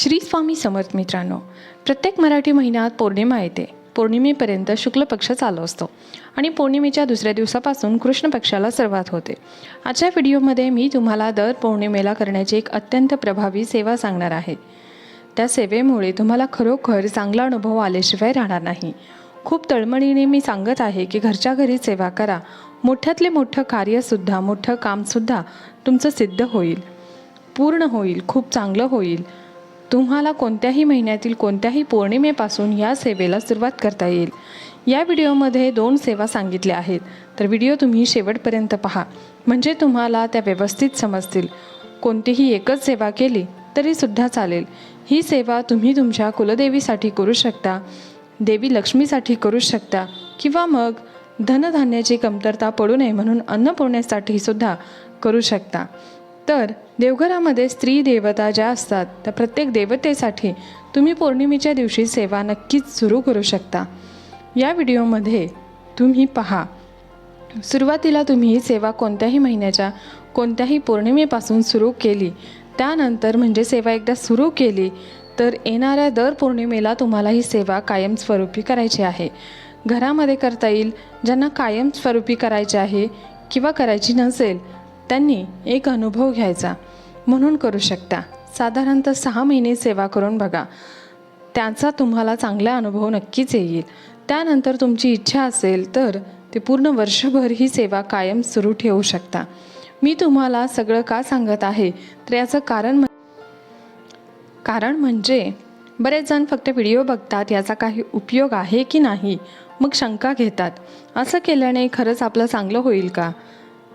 श्री स्वामी समर्थ मित्रांनो प्रत्येक मराठी महिन्यात पौर्णिमा येते. पौर्णिमेपर्यंत शुक्ल पक्ष चालू असतो आणि पौर्णिमेच्या दुसऱ्या दिवसापासून कृष्ण पक्षाला सुरुवात होते. आजच्या व्हिडिओमध्ये मी तुम्हाला दर पौर्णिमेला करण्याची एक अत्यंत प्रभावी सेवा सांगणार आहे. त्या सेवेमुळे तुम्हाला खरोखर चांगला अनुभव आल्याशिवाय राहणार नाही. खूप तळमळीने मी सांगत आहे की घरच्या घरी सेवा करा. मोठ्यातले मोठं कार्यसुद्धा मोठं कामसुद्धा तुमचं सिद्ध होईल. पूर्ण होईल खूप चांगलं होईल. तुम्हाला कोणत्याही महिन्यातील कोणत्याही पौर्णिमेपासून या सेवेला सुरुवात करता येईल. या व्हिडिओमध्ये दोन सेवा सांगितल्या आहेत. तर व्हिडिओ तुम्ही शेवटपर्यंत पहा. म्हणजे तुम्हाला त्या व्यवस्थित समजतील. कोणतीही एकच सेवा केली तरीसुद्धा चालेल. ही सेवा तुम्ही तुमच्या कुलदेवीसाठी करू शकता देवी लक्ष्मीसाठी करू शकता किंवा मग धनधान्याची कमतरता पडू नये म्हणून अन्नपूर्णेसाठी सुद्धा करू शकता. तर देवघरामध्ये स्त्री देवता ज्या असतात त्या प्रत्येक देवतेसाठी तुम्ही पौर्णिमेच्या दिवशी सेवा नक्कीच सुरू करू शकता. या व्हिडिओमध्ये तुम्ही पहा सुरुवातीला तुम्ही ही सेवा कोणत्याही महिन्याच्या कोणत्याही पौर्णिमेपासून सुरू केली त्यानंतर म्हणजे सेवा एकदा सुरू केली तर येणाऱ्या दर पौर्णिमेला तुम्हाला ही सेवा कायमस्वरूपी करायची आहे. घरामध्ये करता येईल ज्यांना कायमस्वरूपी करायची आहे किंवा करायची नसेल त्यांनी एक अनुभव घ्यायचा. म्हणून करू शकता. साधारणतः सहा महिने सेवा करून बघा. त्याचा तुम्हाला चांगला अनुभव नक्कीच येईल. त्यानंतर तुमची इच्छा असेल तर ते पूर्ण वर्षभर ही सेवा कायम सुरू ठेवू शकता. मी तुम्हाला सगळं का सांगत आहे? तर याचं कारण कारण म्हणजे बरेच जण फक्त व्हिडिओ बघतात याचा काही उपयोग आहे की नाही? मग शंका घेतात. असं केल्याने खरंच आपलं चांगलं होईल का?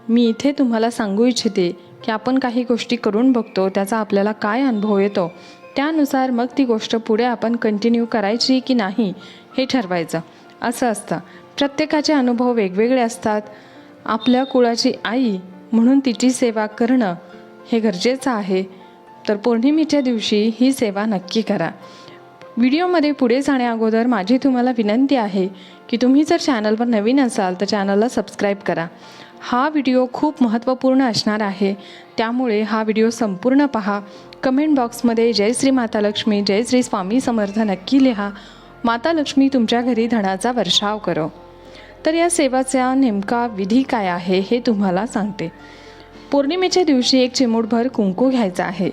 मी इथे तुम्हाला सांगू इच्छिते की आपण काही गोष्टी करून बघतो त्याचा आपल्याला काय अनुभव येतो त्यानुसार मग ती गोष्ट पुढे आपण कंटिन्यू करायची की नाही हे ठरवायचं. असं असतं. प्रत्येकाचे अनुभव वेगवेगळे असतात. आपल्या कुळाची आई म्हणून तिची सेवा करणं हे गरजेचं आहे. तर पौर्णिमेच्या दिवशी ही सेवा नक्की करा. व्हिडिओमध्ये पुढे जाण्याअगोदर माझी तुम्हाला विनंती आहे की तुम्ही जर चॅनलवर नवीन असाल तर चॅनलला सबस्क्राईब करा. हा व्हिडिओ खूप महत्त्वपूर्ण असणार आहे. त्यामुळे हा व्हिडिओ संपूर्ण पहा. कमेंट बॉक्समध्ये जय श्री माता लक्ष्मी जय श्री स्वामी समर्थ नक्की लिहा. माता लक्ष्मी तुमच्या घरी धनाचा वर्षाव करो. तर या सेवाचा नेमका विधी काय आहे हे तुम्हाला सांगते. पौर्णिमेच्या दिवशी एक चिमूटभर कुंकू घ्यायचा आहे.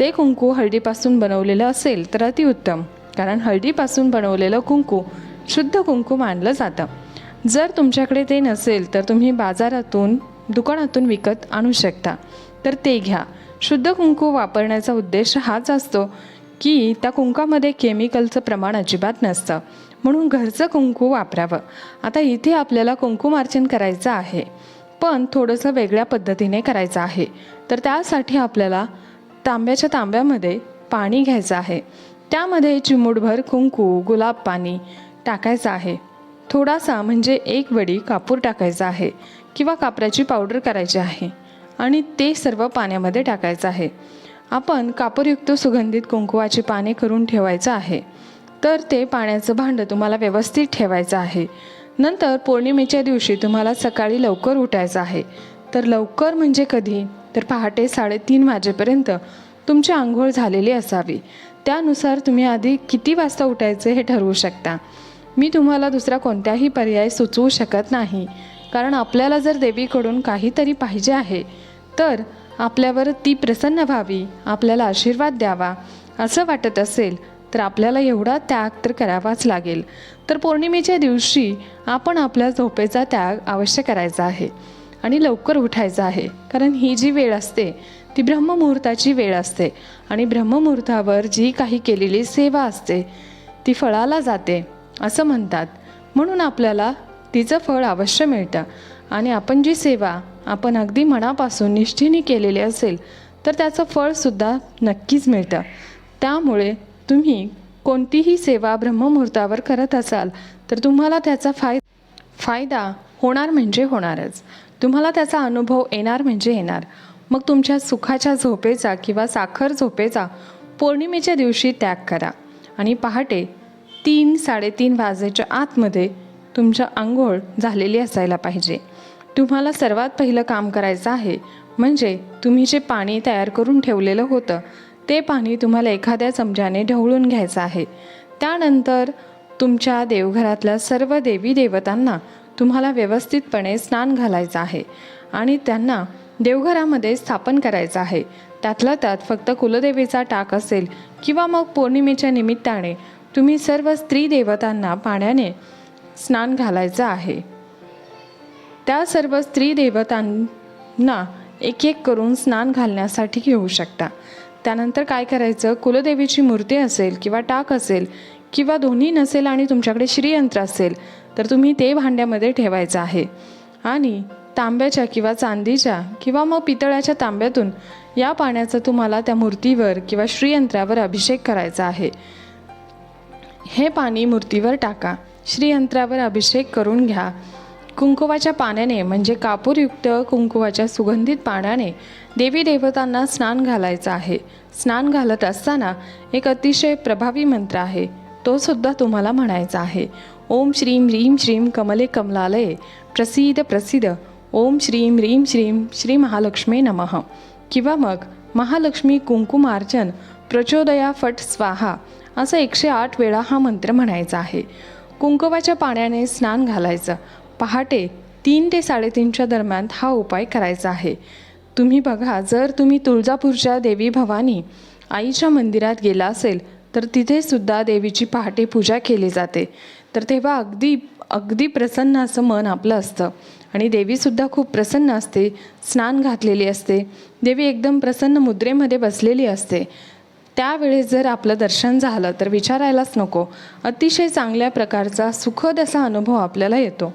ते कुंकू हळदीपासून बनवलेलं असेल तर अतिउत्तम. कारण हळदीपासून बनवलेलं कुंकू शुद्ध कुंकू मानलं जातं. जर तुमच्याकडे ते नसेल तर तुम्ही बाजारातून दुकानातून विकत आणू शकता. तर ते घ्या. शुद्ध कुंकू वापरण्याचा उद्देश हाच असतो की त्या कुंकामध्ये केमिकलचं प्रमाण अजिबात नसतं. म्हणून घरचं कुंकू वापरावं. आता इथे आपल्याला कुंकू कुंकुमार्चन करायचं आहे. पण थोडंसं वेगळ्या पद्धतीने करायचं आहे. तर त्यासाठी आपल्याला तांब्याच्या तांब्यामध्ये पाणी घ्यायचं आहे. त्यामध्ये चिमूटभर कुंकू गुलाब पाणी टाकायचं आहे. थोडासा म्हणजे एक वडी कापूर टाकायचा आहे किंवा कापराची पावडर करायची आहे आणि ते सर्व पाण्यामध्ये टाकायचं आहे. आपण कापूरयुक्त सुगंधित कुंकुवाची पाने करून ठेवायचं आहे. तर ते पाण्याचं भांडं तुम्हाला व्यवस्थित ठेवायचं आहे. नंतर पौर्णिमेच्या दिवशी तुम्हाला सकाळी लवकर उठायचं आहे. तर लवकर म्हणजे कधी? तर पहाटे साडेतीन वाजेपर्यंत तुमची आंघोळ झालेली असावी. त्यानुसार तुम्ही आधी किती वाजता उठायचे हे ठरवू शकता. मी तुम्हाला दुसरा कोणत्याही पर्याय सुचवू शकत नाही. कारण आपल्याला जर देवीकडून काहीतरी पाहिजे आहे तर आपल्यावर ती प्रसन्न व्हावी आपल्याला आशीर्वाद द्यावा. असं वाटत असेल तर आपल्याला एवढा त्याग तर करावाच लागेल. तर पौर्णिमेच्या दिवशी आपण आपल्या झोपेचा त्याग अवश्य करायचा आहे आणि लवकर उठायचं आहे. कारण ही जी वेळ असते ती ब्रह्ममुहूर्ताची वेळ असते आणि ब्रह्ममुहूर्तावर जी काही केलेली सेवा असते ती फळाला जाते. असं म्हणतात. म्हणून आपल्याला तिचं फळ अवश्य मिळतं. आणि आपण जी सेवा आपण अगदी मनापासून निष्ठेने केलेली असेल तर त्याचं फळसुद्धा नक्कीच मिळतं. त्यामुळे तुम्ही कोणतीही सेवा ब्रह्ममुहूर्तावर करत असाल तर तुम्हाला त्याचा फाय फायदा होणार म्हणजे होणारच. तुम्हाला त्याचा अनुभव येणार म्हणजे येणार. मग तुमच्या सुखाच्या झोपेचा किंवा साखर झोपेचा पौर्णिमेच्या दिवशी त्याग करा. आणि पहाटे तीन साडेतीन वाजेच्या आतमध्ये तुमच्या आंघोळ झालेली असायला पाहिजे. तुम्हाला सर्वात पहिलं काम करायचं आहे म्हणजे तुम्ही जे पाणी तयार करून ठेवलेलं होतं ते पाणी तुम्हाला एखाद्या चमच्याने ढवळून घ्यायचं आहे. त्यानंतर तुमच्या देवघरातल्या सर्व देवी देवतांना तुम्हाला व्यवस्थितपणे स्नान घालायचं आहे आणि त्यांना देवघरामध्ये स्थापन करायचं आहे. त्यातल्या त्यात फक्त कुलदेवीचा टाक असेल किंवा मग पौर्णिमेच्या निमित्ताने तुम्ही सर्व स्त्री देवतांना पाण्याने स्नान घालायचं आहे. त्या सर्व स्त्री देवतांना एक एक करून स्नान घालण्यासाठी घेऊ शकता. त्यानंतर काय करायचं? कुलदेवीची मूर्ती असेल किंवा टाक असेल किंवा दोन्ही नसेल आणि तुमच्याकडे श्रीयंत्र असेल तर तुम्ही ते भांड्यामध्ये ठेवायचं आहे. आणि तांब्याच्या किंवा चांदीच्या किंवा मग पितळ्याच्या तांब्यातून या पाण्याचा तुम्हाला त्या मूर्तीवर किंवा श्रीयंत्रावर अभिषेक करायचा आहे. हे पाणी मूर्तीवर टाका. श्रीयंत्रावर अभिषेक करून घ्या. कुंकुवाच्या पाण्याने म्हणजे कापूरयुक्त कुंकुवाच्या सुगंधित पाण्याने देवी देवतांना स्नान घालायचं आहे. स्नान घालत असताना एक अतिशय प्रभावी मंत्र आहे. तो सुद्धा तुम्हाला म्हणायचा आहे. ओम श्रीम ह्रीम श्रीम कमले कमलालये. प्रसिद्ध प्रसिद्ध ओम श्रीम ह्रीम श्रीम श्री महालक्ष्मी नमः. किंवा मग महालक्ष्मी कुंकुमार्चन प्रचोदया फट स्वाहा. असं एकशे आठ वेळा हा मंत्र म्हणायचा आहे. कुंकवाच्या पाण्याने स्नान घालायचं. पहाटे तीन ते साडेतीनच्या दरम्यान हा उपाय करायचा आहे. तुम्ही बघा जर तुम्ही तुळजापूरच्या देवी भवानी आईच्या मंदिरात गेला असेल तर तिथे सुद्धा देवीची पहाटे पूजा केली जाते. तर तेव्हा अगदी अगदी प्रसन्न असं मन आपलं असतं. आणि देवीसुद्धा खूप प्रसन्न असते स्नान घातलेली असते. देवी एकदम प्रसन्न मुद्रेमध्ये बसलेली असते. त्यावेळेस जर आपलं दर्शन झालं तर विचारायलाच नको. अतिशय चांगल्या प्रकारचा सुखद असा अनुभव आपल्याला येतो.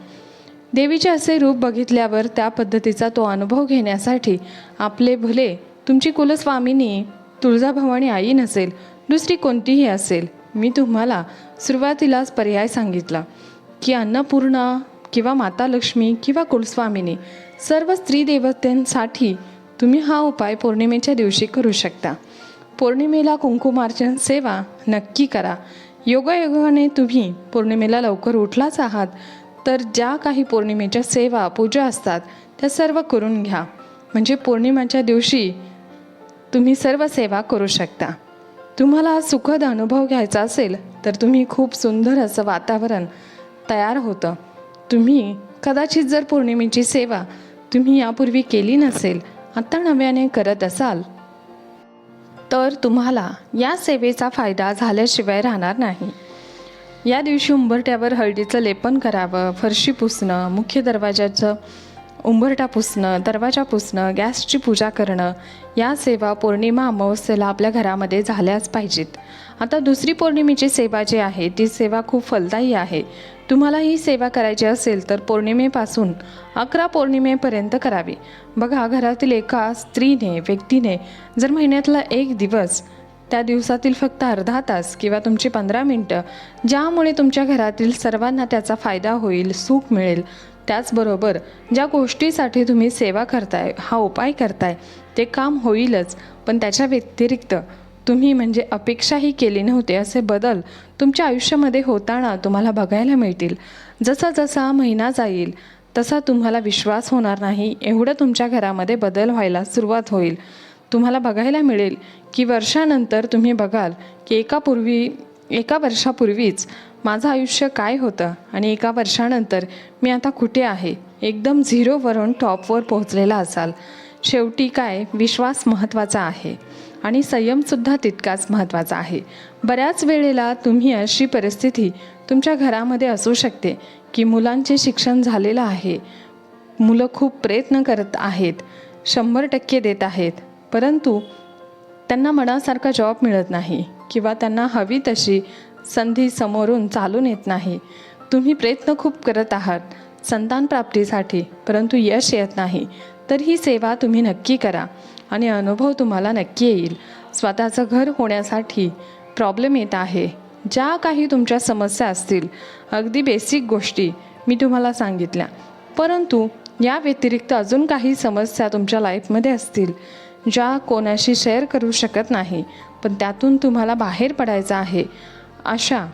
देवीचे असे रूप बघितल्यावर त्या पद्धतीचा तो अनुभव घेण्यासाठी आपले भले तुमची कुलस्वामिनी तुळजाभवानी आई नसेल दुसरी कोणतीही असेल मी तुम्हाला सुरुवातीलाच पर्याय सांगितला की अन्नपूर्णा किंवा माता लक्ष्मी किंवा कुलस्वामिनी सर्व स्त्री देवतेंसाठी तुम्ही हा उपाय पौर्णिमेच्या दिवशी करू शकता. पौर्णिमेला कुंकुमार्चन सेवा नक्की करा. योगायोगाने तुम्ही पौर्णिमेला लवकर उठलाच आहात तर ज्या काही पौर्णिमेच्या सेवा पूजा असतात त्या सर्व करून घ्या. म्हणजे पौर्णिमेच्या दिवशी तुम्ही सर्व सेवा करू शकता. तुम्हाला सुखद अनुभव घ्यायचा असेल तर तुम्ही खूप सुंदर असं वातावरण तयार होतं. तुम्ही कदाचित जर पौर्णिमेची सेवा तुम्ही यापूर्वी केली नसेल आता नव्याने करत असाल तर तुम्हाला या सेवेचा फायदा झाल्याशिवाय राहणार नाही. या दिवशी उंबरट्यावर हळदीचं लेपन करावं फरशी पुसणं मुख्य दरवाजाचं उंबरटा पुसणं दरवाजा पुसणं गॅसची पूजा करणं या सेवा पौर्णिमा अमावस्येला आपल्या घरामध्ये झाल्याच पाहिजेत. आता दुसरी पौर्णिमेची सेवा जी आहे ती सेवा खूप फलदायी आहे. तुम्हाला ही सेवा करायची असेल तर पौर्णिमेपासून अकरा पौर्णिमेपर्यंत करावी. बघा घरातील एका स्त्रीने व्यक्तीने जर महिन्यातला एक दिवस त्या दिवसातील फक्त अर्धा तास किंवा तुमची पंधरा मिनटं ज्यामुळे तुमच्या घरातील सर्वांना त्याचा फायदा होईल सुख मिळेल त्याचबरोबर ज्या गोष्टीसाठी तुम्ही सेवा करताय हा उपाय करताय ते काम होईलच. पण त्याच्या व्यतिरिक्त तुम्ही म्हणजे अपेक्षाही केली नव्हते असे बदल तुमच्या आयुष्यामध्ये होताना तुम्हाला बघायला मिळतील. जसा जसा महिना जाईल तसा तुम्हाला विश्वास होणार नाही एवढं तुमच्या घरामध्ये बदल व्हायला सुरुवात होईल. तुम्हाला बघायला मिळेल की वर्षानंतर तुम्ही बघाल की एकापूर्वी एका वर्षापूर्वीच माझं आयुष्य काय होतं आणि एका वर्षानंतर मी आता कुठे आहे? एकदम झिरोवरून टॉपवर पोहोचलेला असाल. शेवटी काय? विश्वास महत्त्वाचा आहे. आणि संयमसुद्धा तितकाच महत्त्वाचा आहे. बऱ्याच वेळेला तुम्ही अशी परिस्थिती तुमच्या घरामध्ये असू शकते की मुलांचे शिक्षण झालेलं आहे. मुलं खूप प्रयत्न करत आहेत. शंभर टक्के देत आहेत. परंतु त्यांना मनासारखा जॉब मिळत नाही किंवा त्यांना हवी तशी संधी समोरून चालून येत नाही. तुम्ही प्रयत्न खूप करत आहात. संतान प्राप्तीसाठी परंतु यश येत नाही. तर ही सेवा तुम्ही नक्की करा आणि अनुभव तुम्हाला नक्की येईल. स्वतःचं घर होण्यासाठी प्रॉब्लेम येत आहे. ज्या काही तुमच्या समस्या असतील अगदी बेसिक गोष्टी मी तुम्हाला सांगितल्या. परंतु या व्यतिरिक्त अजून काही समस्या तुमच्या लाईफमध्ये असतील ज्या कोणाशी शेअर करू शकत नाही पण त्यातून तुम्हाला बाहेर पडायचं आहे. अशा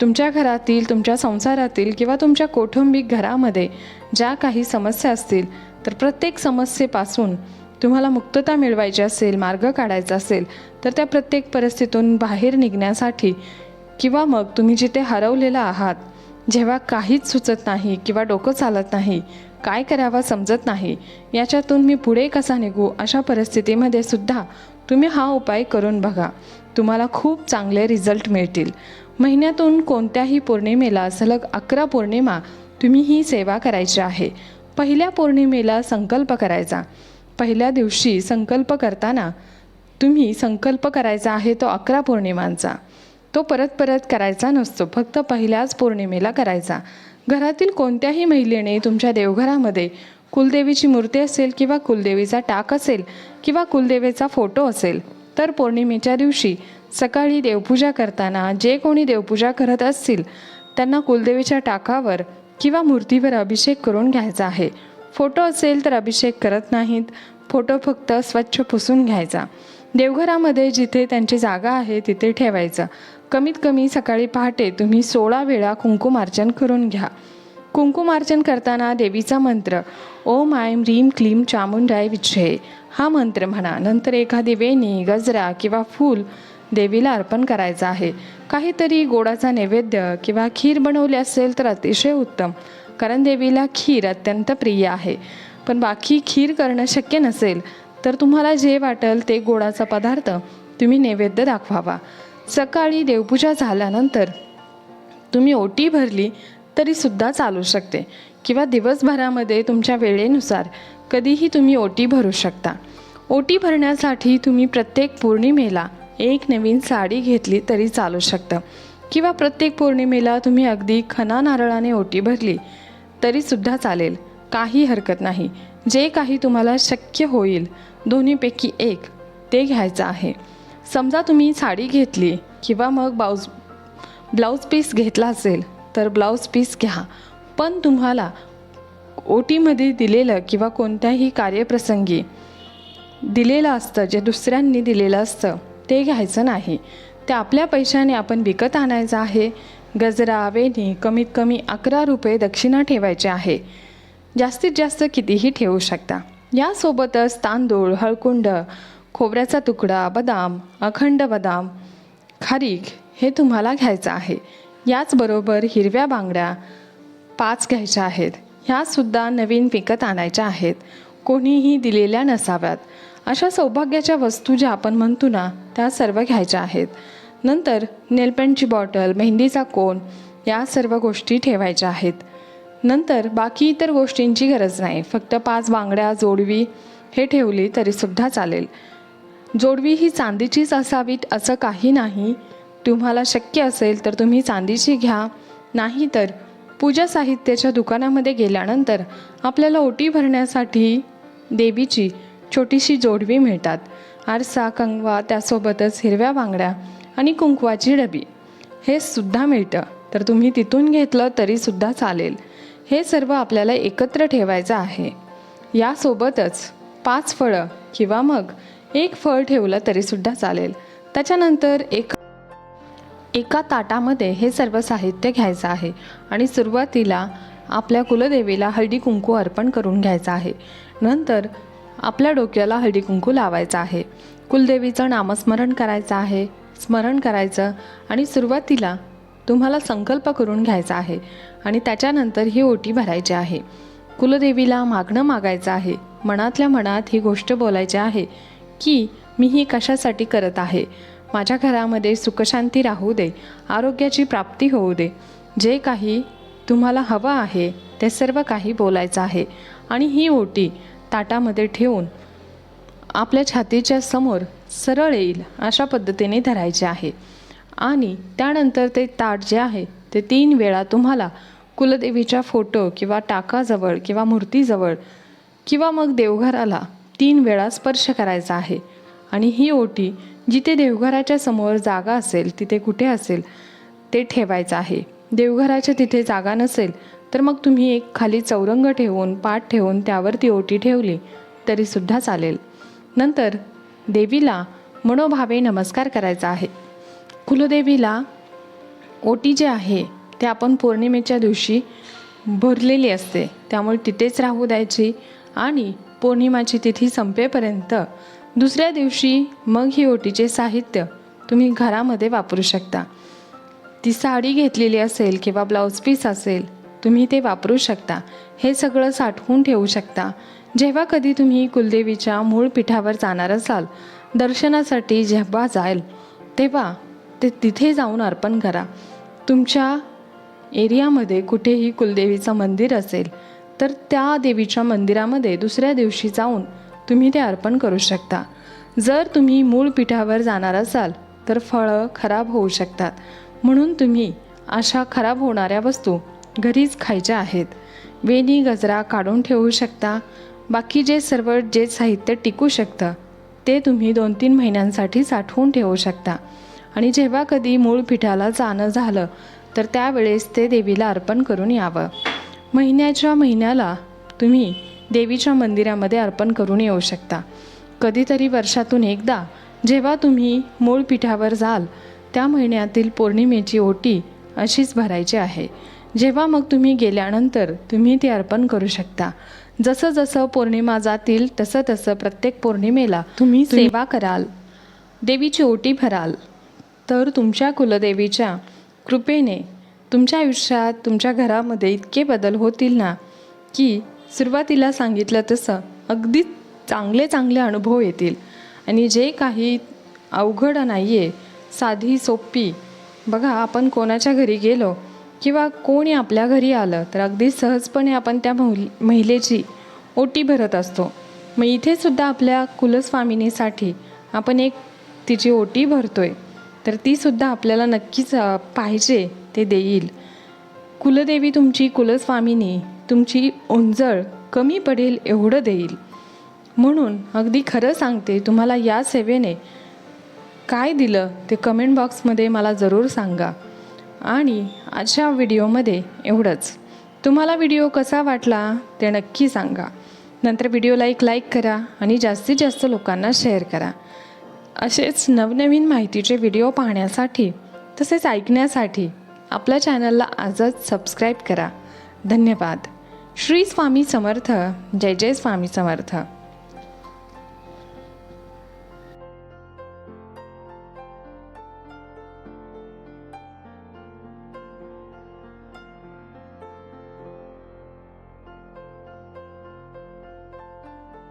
तुमच्या घरातील तुमच्या संसारातील किंवा तुमच्या कौटुंबिक घरामध्ये ज्या काही समस्या असतील तर प्रत्येक समस्येपासून तुम्हाला मुक्तता मिळवायची असेल मार्ग काढायचा असेल तर त्या प्रत्येक परिस्थितीतून बाहेर निघण्यासाठी किंवा मग तुम्ही जिथे हरवलेला आहात जेव्हा काहीच सुचत नाही किंवा डोकं चालत नाही काय करावं समजत नाही याच्यातून मी पुढे कसा निघू अशा परिस्थितीमध्ये सुद्धा तुम्ही हा उपाय करून बघा. तुम्हाला खूप चांगले रिझल्ट मिळतील. महिन्यातून कोणत्याही पौर्णिमेला सलग अकरा पौर्णिमा तुम्ही ही सेवा करायची आहे. पहिल्या पौर्णिमेला संकल्प करायचा. पहिल्या दिवशी संकल्प करताना तुम्ही संकल्प करायचा आहे तो अकरा पौर्णिमांचा. तो परत परत करायचा नसतो फक्त पहिल्याच पौर्णिमेला करायचा. घरातील कोणत्याही महिलेने तुमच्या देवघरामध्ये कुलदेवीची मूर्ती असेल किंवा कुलदेवीचा टाक असेल किंवा कुलदेवीचा फोटो असेल तर पौर्णिमेच्या दिवशी सकाळी देवपूजा करताना जे कोणी देवपूजा करत असतील त्यांना कुलदेवीच्या टाकावर किंवा मूर्तीवर अभिषेक करून घ्यायचा आहे. फोटो असेल तर अभिषेक करत नाहीत. फोटो फक्त स्वच्छ पुसून घ्यायचा. देवघरामध्ये जिथे त्यांची जागा आहे तिथे ठेवायचं. कमीत कमी सकाळी पहाटे तुम्ही सोळा वेळा कुंकुमार्चन करून घ्या. कुंकुमार्चन करताना देवीचा मंत्र ओम आयम रीम क्लीम चामुंडाय विच्छे हा मंत्र म्हणा. नंतर एखादी वेणी गजरा किंवा फूल देवीला अर्पण करायचं आहे. काहीतरी गोडाचा नैवेद्य किंवा खीर बनवली असेल तर अतिशय उत्तम. कारण देवीला खीर अत्यंत प्रिय आहे. पण बाकी खीर करणं शक्य नसेल तर तुम्हाला जे वाटेल ते गोडाचा पदार्थ तुम्ही नैवेद्य दाखवावा. सकाळी देवपूजा झाल्यानंतर तुम्ही ओटी भरली तरीसुद्धा चालू शकते किंवा दिवसभरामध्ये तुमच्या वेळेनुसार कधीही तुम्ही ओटी भरू शकता. ओटी भरण्यासाठी तुम्ही प्रत्येक पौर्णिमेला एक नवीन साडी घेतली तरी चालू शकतं. किंवा प्रत्येक पौर्णिमेला तुम्ही अगदी खना नारळाने ओटी भरली तरीसुद्धा चालेल. काही हरकत नाही. जे काही तुम्हाला शक्य होईल दोन्हीपैकी एक ते घ्यायचं आहे. समजा तुम्ही साडी घेतली किंवा मग ब्लाऊज ब्लाऊज पीस घेतला असेल तर ब्लाऊज पीस घ्या. पण तुम्हाला ओटीमध्ये दिलेलं किंवा कोणत्याही कार्यप्रसंगी दिलेलं असतं जे दुसऱ्यांनी दिलेलं असतं ते घ्यायचं नाही. ते आपल्या पैशाने आपण विकत आणायचं आहे. गजरा वेणी कमीत कमी अकरा रुपये दक्षिणा ठेवायचे आहे. जास्तीत जास्त कितीही ठेवू शकता. यासोबतच तांदूळ हळकुंड खोबऱ्याचा तुकडा बदाम अखंड बदाम खारीक हे तुम्हाला घ्यायचं आहे. याचबरोबर हिरव्या बांगड्या पाच घ्यायच्या आहेत. ह्यासुद्धा नवीन विकत आणायच्या आहेत. कोणीही दिलेल्या नसाव्यात. अशा सौभाग्याच्या वस्तू ज्या आपण म्हणतो ना त्या सर्व घ्यायच्या आहेत. नंतर नेलपेंटची बॉटल मेहंदीचा कोन या सर्व गोष्टी ठेवायच्या आहेत. नंतर बाकी इतर गोष्टींची गरज नाही. फक्त पाच बांगड्या जोडवी हे ठेवली तरीसुद्धा चालेल. जोडवी ही चांदीचीच असावीत असं काही नाही. तुम्हाला शक्य असेल तर तुम्ही चांदीची घ्या. नाही तर पूजा साहित्याच्या दुकानामध्ये गेल्यानंतर आपल्याला ओटी भरण्यासाठी देवीची छोटीशी जोडवी मिळतात. आरसा कंगवा त्यासोबतच हिरव्या बांगड्या आणि कुंकवाची डबी. हे सुद्धा मिळतं. तर तुम्ही तिथून घेतलं तरीसुद्धा चालेल. हे सर्व आपल्याला एकत्र ठेवायचं आहे. यासोबतच पाच फळं किंवा मग एक फळ ठेवलं तरीसुद्धा चालेल. त्याच्यानंतर एक एका ताटामध्ये हे सर्व साहित्य घ्यायचं आहे आणि सुरुवातीला आपल्या कुलदेवीला हळदी कुंकू अर्पण करून घ्यायचं आहे. नंतर आपल्या डोक्याला हळदी कुंकू लावायचं आहे. कुलदेवीचं नामस्मरण करायचं आहे. स्मरण करायचं आणि सुरुवातीला तुम्हाला संकल्प करून घ्यायचा आहे आणि त्याच्यानंतर ही ओटी भरायची आहे. कुलदेवीला मागणं मागायचं आहे. मनातल्या मनात ही गोष्ट बोलायची आहे की मी ही कशासाठी करत आहे? माझ्या घरामध्ये सुखशांती राहू दे आरोग्याची प्राप्ती होऊ दे. जे काही तुम्हाला हवं आहे ते सर्व काही बोलायचं आहे. आणि ही ओटी ताटामध्ये ठेवून आपल्या छातीच्या समोर सरळ येईल अशा पद्धतीने धरायचे आहे. आणि त्यानंतर ते ताट जे आहे ते तीन वेळा तुम्हाला कुलदेवीच्या फोटो किंवा टाकाजवळ किंवा मूर्तीजवळ किंवा मग देवघराला तीन वेळा स्पर्श करायचा आहे. आणि ही ओटी जिथे देवघराच्या समोर जागा असेल तिथे कुठे असेल ते ठेवायचं आहे. देवघराच्या तिथे जागा नसेल तर मग तुम्ही एक खाली चौरंग ठेवून पाठ ठेवून त्यावरती ओटी ठेवली तरीसुद्धा चालेल. नंतर देवीला मनोभावे नमस्कार करायचा आहे. कुलदेवीला ओटी जे आहे ते आपण पौर्णिमेच्या दिवशी भरलेली असते. त्यामुळे तिथेच राहू द्यायची आणि पौर्णिमाची तिथी संपेपर्यंत दुसऱ्या दिवशी मग ही ओटीचे साहित्य तुम्ही घरामध्ये वापरू शकता. ती साडी घेतलेली असेल किंवा ब्लाऊज पीस असेल तुम्ही ते वापरू शकता. हे सगळं साठवून ठेवू शकता. जेव्हा कधी तुम्ही कुलदेवीच्या मूळ पीठावर जाणार असाल दर्शनासाठी जेव्हा जाईल तेव्हा ते तिथे जाऊन अर्पण करा. तुमच्या एरियामध्ये कुठेही कुलदेवीचं मंदिर असेल तर त्या देवीच्या मंदिरामध्ये दुसऱ्या दिवशी जाऊन तुम्ही ते अर्पण करू शकता. जर तुम्ही मूळ पीठावर जाणार असाल तर फळं खराब होऊ शकतात. म्हणून तुम्ही अशा खराब होणाऱ्या वस्तू घरीच खायच्या आहेत. वेणी गजरा काढून ठेवू शकता. बाकी जे सर्व जे साहित्य टिकू शकतं ते तुम्ही दोन तीन महिन्यांसाठी साठवून ठेवू शकता. आणि जेव्हा कधी मूळ पिठाला जाणं झालं तर त्यावेळेस ते देवीला अर्पण करून यावं. महिन्याच्या महिन्याला तुम्ही देवीच्या मंदिरामध्ये अर्पण करून येऊ शकता. कधीतरी वर्षातून एकदा जेव्हा तुम्ही मूळ पिठावर जाल त्या महिन्यातील पौर्णिमेची ओटी अशीच भरायची आहे. जेव्हा मग तुम्ही गेल्यानंतर तुम्ही ते अर्पण करू शकता. जसं जसं पौर्णिमा जातील तसं तसं प्रत्येक पौर्णिमेला तुम्ही सेवा कराल. देवीची ओटी भराल. तर तुमच्या कुलदेवीच्या कृपेने तुमच्या आयुष्यात तुमच्या घरामध्ये इतके बदल होतील ना की सुरुवातीला सांगितलं तसं अगदी चांगले चांगले अनुभव येतील. आणि जे काही अवघड नाही आहे साधी सोपी. बघा आपण कोणाच्या घरी गेलो किंवा कोणी आपल्या घरी आलं तर अगदी सहजपणे आपण त्या महिल महिलेची ओटी भरत असतो. मग इथेसुद्धा आपल्या कुलस्वामिनीसाठी आपण एक तिची ओटी भरतोय. तर तीसुद्धा आपल्याला नक्कीच पाहिजे ते देईल. कुलदेवी तुमची कुलस्वामिनी तुमची ओंजळ कमी पडेल एवढं देईल. म्हणून अगदी खरं सांगते तुम्हाला या सेवेने काय दिलं ते कमेंट बॉक्समध्ये मला जरूर सांगा. आणि आजच्या व्हिडिओमध्ये एवढंच. तुम्हाला व्हिडिओ कसा वाटला ते नक्की सांगा. नंतर व्हिडिओला एक लाईक करा आणि जास्तीत जास्त लोकांना शेअर करा. असेच नवनवीन माहितीचे व्हिडिओ पाहण्यासाठी तसेच ऐकण्यासाठी आपल्या चॅनलला आजच सबस्क्राईब करा. धन्यवाद. श्री स्वामी समर्थ. जय जय स्वामी समर्थ.